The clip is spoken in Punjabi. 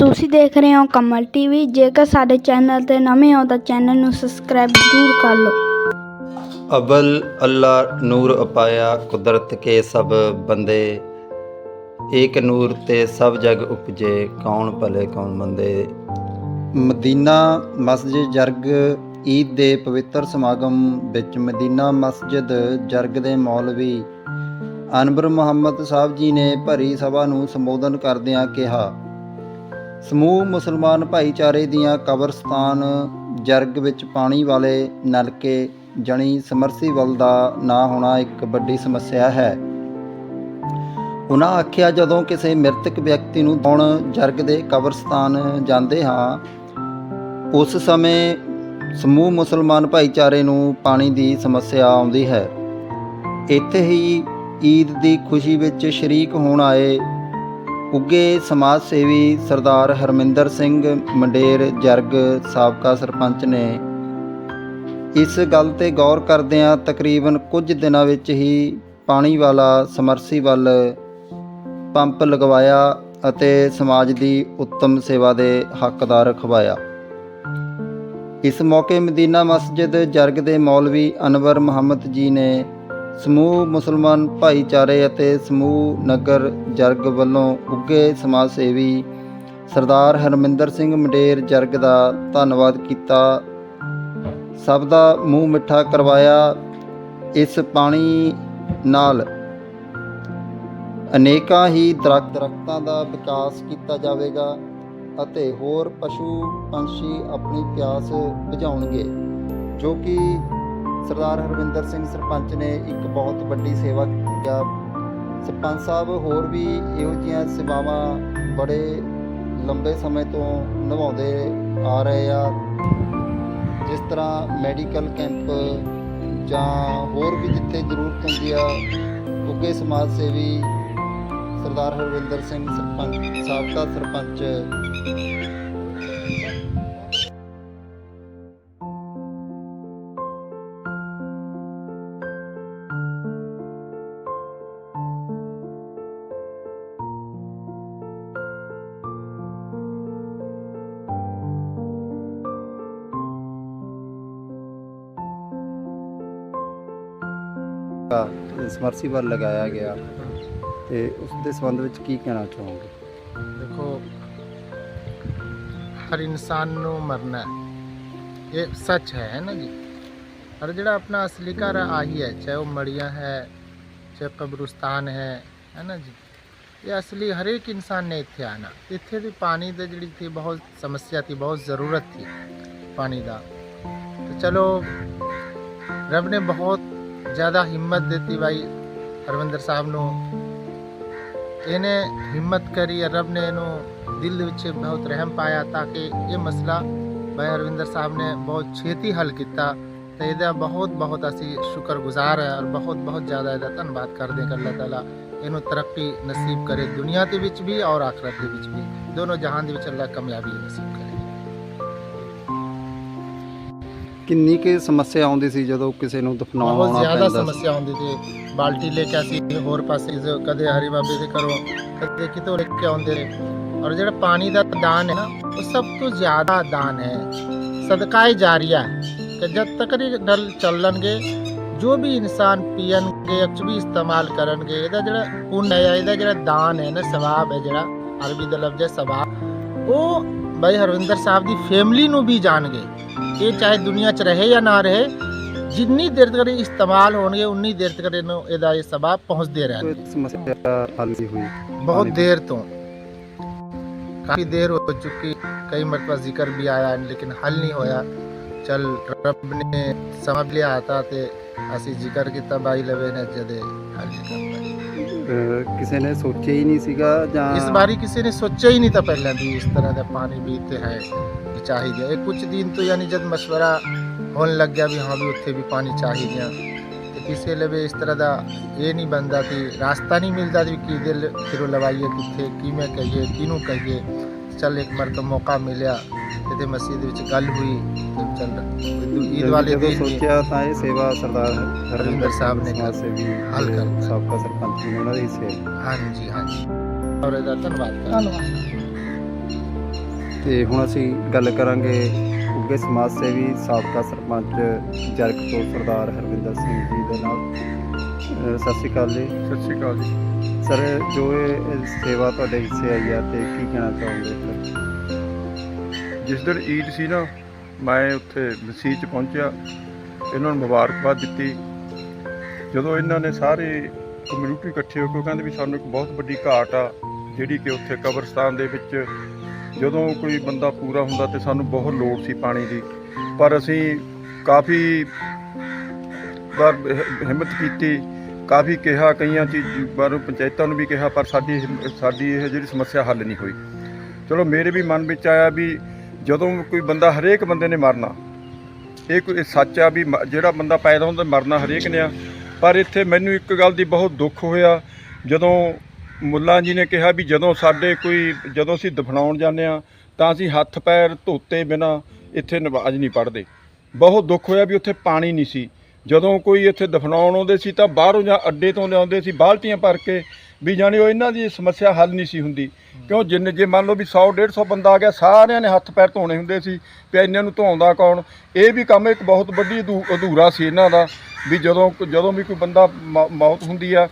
ਤੁਸੀਂ ਦੇਖ ਰਹੇ ਹੋ ਕਮਲ ਟੀਵੀ। ਜੇਕਰ ਸਾਡੇ ਚੈਨਲ ਤੇ ਨਵੇਂ ਹੋ ਤਾਂ ਚੈਨਲ ਨੂੰ ਸਬਸਕ੍ਰਾਈਬ ਜ਼ਰੂਰ ਕਰ ਲਓ। ਅਬਲ ਅੱਲਾ ਨੂਰ ਅਪਾਇਆ ਕੁਦਰਤ ਕੇ ਸਭ ਬੰਦੇ। ਏਕ ਨੂਰ ਤੇ ਸਭ ਜਗ ਉਪਜੇ, ਕੌਣ ਭਲੇ, ਕੌਣ ਮੰਦੇ। ਮਦੀਨਾ ਮਸਜਿਦ ਜਰਗ, ਈਦ ਦੇ ਪਵਿੱਤਰ ਸਮਾਗਮ ਵਿੱਚ ਮਦੀਨਾ ਮਸਜਿਦ ਜਰਗ ਦੇ ਮੌਲਵੀ ਅਨਬਰ ਮੁਹੰਮਦ ਸਾਹਿਬ ਜੀ ਨੇ ਭਰੀ ਸਭਾ ਨੂੰ ਸੰਬੋਧਨ ਕਰਦਿਆਂ ਕਿਹਾ। ਸਮੂਹ ਮੁਸਲਮਾਨ ਭਾਈਚਾਰੇ ਦੀਆਂ ਕਬਰਸਤਾਨ ਜਰਗ ਵਿੱਚ ਪਾਣੀ ਵਾਲੇ ਨਲਕੇ ਜਣੀ ਸਮਰਸੀਵਲ ਦਾ ਨਾ ਹੋਣਾ ਇੱਕ ਵੱਡੀ ਸਮੱਸਿਆ ਹੈ। ਉਹਨਾਂ ਆਖਿਆ, ਜਦੋਂ ਕਿਸੇ ਮ੍ਰਿਤਕ ਵਿਅਕਤੀ ਨੂੰ ਹੁਣ ਜਰਗ ਦੇ ਕਬਰਸਤਾਨ ਜਾਂਦੇ ਹਾਂ, ਉਸ ਸਮੇਂ ਸਮੂਹ ਮੁਸਲਮਾਨ ਭਾਈਚਾਰੇ ਨੂੰ ਪਾਣੀ ਦੀ ਸਮੱਸਿਆ ਆਉਂਦੀ ਹੈ। ਇੱਥੇ ਹੀ ਈਦ ਦੀ ਖੁਸ਼ੀ ਵਿੱਚ ਸ਼ਰੀਕ ਹੋਣ ਆਏ ਉੱਗੇ ਸਮਾਜ ਸੇਵੀ ਸਰਦਾਰ ਹਰਮਿੰਦਰ ਸਿੰਘ ਮੰਡੇਰ, ਜਰਗ ਸਾਬਕਾ ਸਰਪੰਚ ਨੇ ਇਸ ਗੱਲ ਤੇ ਗੌਰ ਕਰਦਿਆਂ ਤਕਰੀਬਨ ਕੁਝ ਦਿਨਾਂ ਵਿੱਚ ਹੀ ਪਾਣੀ ਵਾਲਾ ਸਮਰਸੀਬਲ ਪੰਪ ਲਗਵਾਇਆ ਅਤੇ ਸਮਾਜ ਦੀ ਉੱਤਮ ਸੇਵਾ ਦੇ ਹੱਕਦਾਰ ਖਵਾਇਆ। ਇਸ ਮੌਕੇ ਮਦੀਨਾ ਮਸਜਿਦ ਜਰਗ ਦੇ ਮੌਲਵੀ ਅਨਵਰ ਮੁਹੰਮਦ ਜੀ ਨੇ ਸਮੂਹ ਮੁਸਲਮਾਨ ਭਾਈਚਾਰੇ ਅਤੇ ਸਮੂਹ ਨਗਰ ਜਰਗ ਵੱਲੋਂ ਉੱਗੇ ਸਮਾਜ ਸੇਵੀ ਸਰਦਾਰ ਹਰਮਿੰਦਰ ਸਿੰਘ ਮੰਡੇਰ ਜਰਗ ਦਾ ਧੰਨਵਾਦ ਕੀਤਾ। ਸਭ ਦਾ ਮੂੰਹ ਮਿੱਠਾ ਕਰਵਾਇਆ। ਇਸ ਪਾਣੀ ਨਾਲ ਅਨੇਕਾਂ ਹੀ ਦਰਖਤ ਦਰਖਤਾਂ ਦਾ ਵਿਕਾਸ ਕੀਤਾ ਜਾਵੇਗਾ ਅਤੇ ਹੋਰ ਪਸ਼ੂ ਪੰਛੀ ਆਪਣੀ ਪਿਆਸ ਬੁਝਾਉਣਗੇ, ਜੋ ਕਿ ਸਰਦਾਰ ਹਰਵਿੰਦਰ ਸਿੰਘ ਸਰਪੰਚ ਨੇ ਇੱਕ ਬਹੁਤ ਵੱਡੀ ਸੇਵਾ ਕੀਤੀ ਸਰਪੰਚ ਸਾਹਿਬ ਹੋਰ ਵੀ ਇਹੋ ਜਿਹੀਆਂ ਸੇਵਾਵਾਂ ਬੜੇ ਲੰਬੇ ਸਮੇਂ ਤੋਂ ਨਿਭਾਉਂਦੇ ਆ ਰਹੇ ਆ। ਜਿਸ ਤਰ੍ਹਾਂ ਮੈਡੀਕਲ ਕੈਂਪ ਜਾਂ ਹੋਰ ਵੀ ਜਿੱਥੇ ਜ਼ਰੂਰਤ ਹੁੰਦੀ ਆ ਉੱਗੇ ਸਮਾਜ ਸੇਵੀ ਸਰਦਾਰ ਹਰਵਿੰਦਰ ਸਿੰਘ ਸਰਪੰਚ ਸਾਬਕਾ ਸਰਪੰਚ। ਸਮਰਸੀਬਲ ਲਗਾਇਆ ਗਿਆ। ਤੇ ਉਸ ਦੇ ਸੰਬੰਧ ਵਿੱਚ ਕੀ ਕਹਿਣਾ ਚਾਹੋਗੇ? ਦੇਖੋ, ਹਰ ਇਨਸਾਨ ਨੂੰ ਮਰਨਾ ਇਹ ਸੱਚ ਹੈ ਹੈ ਨਾ ਜੀ? ਪਰ ਜਿਹੜਾ ਆਪਣਾ ਅਸਲੀ ਘਰ ਆਹੀ ਹੈ, ਚਾਹੇ ਉਹ ਮੜੀਆਂ ਹੈ, ਚਾਹੇ ਕਬਰਸਤਾਨ ਹੈ ਹੈ ਨਾ ਜੀ? ਇਹ ਅਸਲੀ ਹਰ ਇੱਕ ਇਨਸਾਨ ਨੇ ਇੱਥੇ ਆਣਾ ਇੱਥੇ ਵੀ ਪਾਣੀ ਦੀ ਜਿਹੜੀ ਸੀ ਬਹੁਤ ਸਮੱਸਿਆ ਸੀ ਬਹੁਤ ਜ਼ਰੂਰਤ ਸੀ ਪਾਣੀ ਦਾ। ਤੇ ਚਲੋ, ਰੱਬ ਨੇ ਬਹੁਤ ਜ਼ਿਆਦਾ ਹਿੰਮਤ ਦਿੱਤੀ ਭਾਈ ਹਰਵਿੰਦਰ ਸਾਹਿਬ ਨੂੰ। ਇਹਨੇ ਹਿੰਮਤ ਕਰੀ ਰੱਬ ਨੇ ਇਹਨੂੰ ਦਿਲ ਵਿੱਚ ਬਹੁਤ ਰਹਿਮ ਪਾਇਆ ਤਾਂ ਕਿ ਇਹ ਮਸਲਾ ਭਾਈ ਹਰਵਿੰਦਰ ਸਾਹਿਬ ਨੇ ਬਹੁਤ ਛੇਤੀ ਹੱਲ ਕੀਤਾ ਤੇ ਇਹਦਾ ਬਹੁਤ ਬਹੁਤ ਅਸੀਂ ਸ਼ੁਕਰਗੁਜ਼ਾਰ ਹੈ ਔਰ ਬਹੁਤ ਬਹੁਤ ਜ਼ਿਆਦਾ ਇਹਦਾ ਧੰਨਵਾਦ ਕਰਦੇ ਹਾਂ ਅੱਲਾਹ ਤਾਲਾ। ਇਹਨੂੰ ਤਰੱਕੀ ਨਸੀਬ ਕਰੇ ਦੁਨੀਆ ਦੇ ਵਿੱਚ ਵੀ ਔਰ ਆਖਰਤ ਦੇ ਵਿੱਚ ਵੀ। ਦੋਨੋਂ ਜਹਾਨ ਦੇ ਵਿੱਚ ਅੱਲਾਹ ਕਾਮਯਾਬੀ ਨਸੀਬ ਕਰੇ। ਕਿੰਨੀ ਕੁ ਸਮੱਸਿਆ ਆਉਂਦੀ ਸੀ ਜਦੋਂ ਕਿਸੇ ਨੂੰ ਦਫਨਾਉਣਾ ਬਹੁਤ ਆਉਣਾ ਜ਼ਿਆਦਾ ਪੈਂਦਾ ਸੀ? ਸਮੱਸਿਆ ਹੁੰਦੀ ਸੀ। ਬਾਲਟੀ ਲੈ ਕੇ ਅਸੀਂ ਹੋਰ ਪਾਸੇ ਜੋ ਕਦੇ ਹਰੀ ਬਾਬੇ ਦੇ ਕਰੋ ਕਦੇ ਕਿਤੋਂ ਲੈ ਕੇ ਆਉਂਦੇ। ਨੇ ਔਰ ਜਿਹੜਾ ਪਾਣੀ ਦਾ ਦਾਨ ਹੈ ਨਾ ਉਹ ਸਭ ਤੋਂ ਜ਼ਿਆਦਾ ਦਾਨ ਹੈ। ਸਦਕਾ ਹੀ ਜਾਰੀਆ ਹੈ ਕਿ ਜਦ ਤੱਕ ਇਹ ਨਲ ਚੱਲਣਗੇ ਜੋ ਵੀ ਇਨਸਾਨ ਪੀਣਗੇ ਕੁਝ ਵੀ ਇਸਤੇਮਾਲ ਕਰਨਗੇ ਇਹਦਾ ਜਿਹੜਾ ਪੁੰਨ ਹੈ ਇਹਦਾ ਜਿਹੜਾ ਦਾਨ ਹੈ ਨਾ ਸਵਾਬ ਹੈ ਜਿਹੜਾ ਅਰਬੀ ਦਾ ਲਫ਼ਜ਼ ਹੈ ਸਵਾਬ। ਉਹ ਭਾਈ ਹਰਵਿੰਦਰ ਸਾਹਿਬ ਦੀ ਫੈਮਿਲੀ ਨੂੰ ਵੀ ਜਾਣਗੇ। ਇਹ ਚਾਹੇ ਦੁਨੀਆ 'ਚ ਰਹੇ ਜਾਂ ਨਾ ਰਹੇ ਜਿੰਨੀ ਦੇਰ ਤੱਕ ਇਸਤੇਮਾਲ ਹੋਣਗੇ ਉਨੀ ਦੇਰ ਤੱਕ ਇਹਨੂੰ ਇਹਦਾ ਇਹ ਸਬਾ ਪਹੁੰਚਦੇ ਰਹਿਣ ਸਮੱਸਿਆ ਹੱਲ ਨਹੀਂ ਹੋਈ। ਬਹੁਤ ਦੇਰ ਤੋਂ। ਕਾਫੀ ਦੇਰ ਹੋ ਚੁੱਕੀ। ਕਈ ਮਰਤਬਾ ਜ਼ਿਕਰ ਵੀ ਆਇਆ ਲੇਕਿਨ ਹੱਲ ਨਹੀਂ ਹੋਇਆ। ਚਲ ਰੱਬ ਨੇ ਸਮਝ ਲਿਆ ਆਤਾ ਤੇ ਅਸੀਂ ਜ਼ਿਕਰ ਕੀਤਾ ਬਾਈ ਲਵੇ ਨੇ ਜਦੇ ਹੱਲ ਕਰਤਾ ਕਿਸੇ ਨੇ ਸੋਚਿਆ ਹੀ ਨਹੀਂ ਸੀਗਾ ਜਾਂ ਇਸ ਬਾਰੇ ਕਿਸੇ ਨੇ ਸੋਚਿਆ ਹੀ ਨਹੀਂ ਤਾਂ ਪਹਿਲਾਂ ਵੀ ਇਸ ਤਰ੍ਹਾਂ ਦਾ ਪਾਣੀ ਵੀ ਇੱਥੇ ਹੈ, ਵੀ ਚਾਹੀਦਾ ਇਹ ਕੁਝ ਦਿਨ ਤੋਂ ਯਾਨੀ ਜਦ ਮਸ਼ਵਰਾ ਹੋਣ ਲੱਗ ਗਿਆ ਵੀ ਹਾਂ ਵੀ ਉੱਥੇ ਵੀ ਪਾਣੀ ਚਾਹੀਦਾ ਤੇ ਕਿਸੇ ਲਵੇ ਇਸ ਤਰ੍ਹਾਂ ਦਾ ਇਹ ਨਹੀਂ ਬੰਦਾ ਕਿ ਰਾਸਤਾ ਨਹੀਂ ਮਿਲਦਾ ਵੀ ਕਿਹਦੇ ਫਿਰੋ ਲਵਾਈਏ ਕਿੱਥੇ, ਕਿਵੇਂ ਕਹੀਏ, ਕਿਹਨੂੰ ਕਹੀਏ। ਚੱਲ ਇੱਕ ਮਰਤਬਾ ਮੌਕਾ ਮਿਲਿਆ ਤੇ ਮਸਜਿਦ ਵਿੱਚ ਗੱਲ ਹੋਈ ਤੇ ਚੱਲ ਈਦ ਵਾਲੇ ਦਿਨ ਸੋਚਿਆ ਤਾਂ ਇਹ ਸੇਵਾ ਸਰਦਾਰ ਹਰਵਿੰਦਰ ਸਾਹਿਬ ਨੇ ਸਮਾਜ ਸੇਵੀ ਹੱਲ ਕਰਤਾ। ਸਾਬਕਾ ਸਰਪੰਚ ਜੀ ਨੇ ਉਹਨਾਂ ਦੀ ਸੇਵਾ ਹਾਂਜੀ ਹਾਂਜੀ। ਔਰ ਇਹਦਾ ਧੰਨਵਾਦ ਕਰ ਧੰਨਵਾਦ। ਤੇ ਹੁਣ ਅਸੀਂ ਗੱਲ ਕਰਾਂਗੇ ਉੱਗੇ ਸਮਾਜ ਸੇਵੀ ਸਾਬਕਾ ਸਰਪੰਚ ਤੋਂ ਸਰਦਾਰ ਹਰਵਿੰਦਰ ਸਿੰਘ ਜੀ ਦੇ ਨਾਲ। ਸਤਿ ਸ਼੍ਰੀ ਅਕਾਲ ਜੀ। ਸਤਿ ਸ਼੍ਰੀ ਅਕਾਲ ਜੀ। ਸਰ ਜੋ ਇਹ ਇਹ ਸੇਵਾ ਤੁਹਾਡੇ ਹਿੱਸੇ ਆਈ ਆ ਤੇ ਕੀ ਕਹਿਣਾ ਚਾਹੋਗੇ? ਸਰ ਜਿਸ ਦਿਨ ਈਦ ਸੀ ਨਾ, ਮੈਂ ਉੱਥੇ ਮਸੀਹ 'ਚ ਪਹੁੰਚਿਆ। ਇਹਨਾਂ ਨੂੰ ਮੁਬਾਰਕਬਾਦ ਦਿੱਤੀ। ਜਦੋਂ ਇਹਨਾਂ ਨੇ ਸਾਰੇ ਕਮਿਊਨਿਟੀ ਇਕੱਠੇ ਹੋ ਕੇ, ਉਹ ਕਹਿੰਦੇ ਵੀ ਸਾਨੂੰ ਇੱਕ ਬਹੁਤ ਵੱਡੀ ਘਾਟ ਆ, ਜਿਹੜੀ ਕਿ ਉੱਥੇ ਕਬਰਸਤਾਨ ਦੇ ਵਿੱਚ ਜਦੋਂ ਕੋਈ ਬੰਦਾ ਪੂਰਾ ਹੁੰਦਾ ਤੇ ਸਾਨੂੰ ਬਹੁਤ ਲੋੜ ਸੀ ਪਾਣੀ ਦੀ। ਪਰ ਅਸੀਂ ਕਾਫੀ ਵਾਰ ਹਿੰਮਤ ਕੀਤੀ, ਕਾਫੀ ਕਿਹਾ ਕਈਆਂ ਚੀਜ਼ ਬਾਰੇ, ਪੰਚਾਇਤਾਂ ਨੂੰ ਵੀ ਕਿਹਾ, ਪਰ ਸਾਡੀ ਸਾਡੀ ਇਹ ਜਿਹੜੀ ਸਮੱਸਿਆ ਹੱਲ ਨਹੀਂ ਹੋਈ। ਚਲੋ, ਮੇਰੇ ਵੀ ਮਨ ਵਿੱਚ ਆਇਆ ਵੀ ਜਦੋਂ ਕੋਈ ਬੰਦਾ ਹਰੇਕ ਬੰਦੇ ਨੇ ਮਰਨਾ, ਇਹ ਕੋਈ ਸੱਚ ਆ ਵੀ ਮ- ਜਿਹੜਾ ਬੰਦਾ ਪੈਦਾ ਹੁੰਦਾ ਮਰਨਾ ਹਰੇਕ ਨੇ ਆ। ਪਰ ਇੱਥੇ ਮੈਨੂੰ ਇੱਕ ਗੱਲ ਦੀ ਬਹੁਤ ਦੁੱਖ ਹੋਇਆ, ਜਦੋਂ ਮੁੱਲਾ ਜੀ ਨੇ ਕਿਹਾ ਵੀ ਜਦੋਂ ਸਾਡੇ ਕੋਈ, ਜਦੋਂ ਅਸੀਂ ਦਫਨਾਉਣ ਜਾਂਦੇ ਆ ਤਾਂ ਅਸੀਂ ਹੱਥ ਪੈਰ ਧੋਤੇ ਬਿਨਾ ਇੱਥੇ ਨਵਾਜ਼ ਨਹੀਂ ਪੜ੍ਹਦੇ। ਬਹੁਤ ਦੁੱਖ ਹੋਇਆ ਵੀ ਉੱਥੇ ਪਾਣੀ ਨਹੀਂ ਸੀ। ਜਦੋਂ ਕੋਈ ਇੱਥੇ ਦਫਨਾਉਣ ਆਉਂਦੇ ਸੀ ਤਾਂ ਬਾਹਰੋਂ ਜਾਂ ਅੱਡੇ ਤੋਂ ਲਿਆਉਂਦੇ ਸੀ, ਬਾਲਟੀਆਂ ਭਰ ਕੇ ਵੀ ਜਾਣੀ ਉਹ ਇਹਨਾਂ ਦੀ ਸਮੱਸਿਆ ਹੱਲ ਨਹੀਂ ਸੀ ਹੁੰਦੀ। ਕਿਉਂ? ਜਿੰਨੇ ਜੇ ਮੰਨ ਲਓ ਵੀ 100 150 ਬੰਦਾ ਆ ਗਿਆ, ਸਾਰਿਆਂ ਨੇ ਹੱਥ ਪੈਰ ਧੋਣੇ ਹੁੰਦੇ ਸੀ ਵੀ ਇਹਨਾਂ ਨੂੰ ਧੋਉਂਦਾ ਕੌਣ? ਇਹ ਵੀ ਕੰਮ ਇੱਕ ਬਹੁਤ ਵੱਡੀ ਅਧੂ- ਅਧੂਰਾ ਸੀ ਇਹਨਾਂ ਦਾ, ਵੀ ਜਦੋਂ ਜਦੋਂ ਵੀ ਕੋਈ ਬੰਦਾ ਮੌ- ਮੌਤ ਹੁੰਦੀ ਆ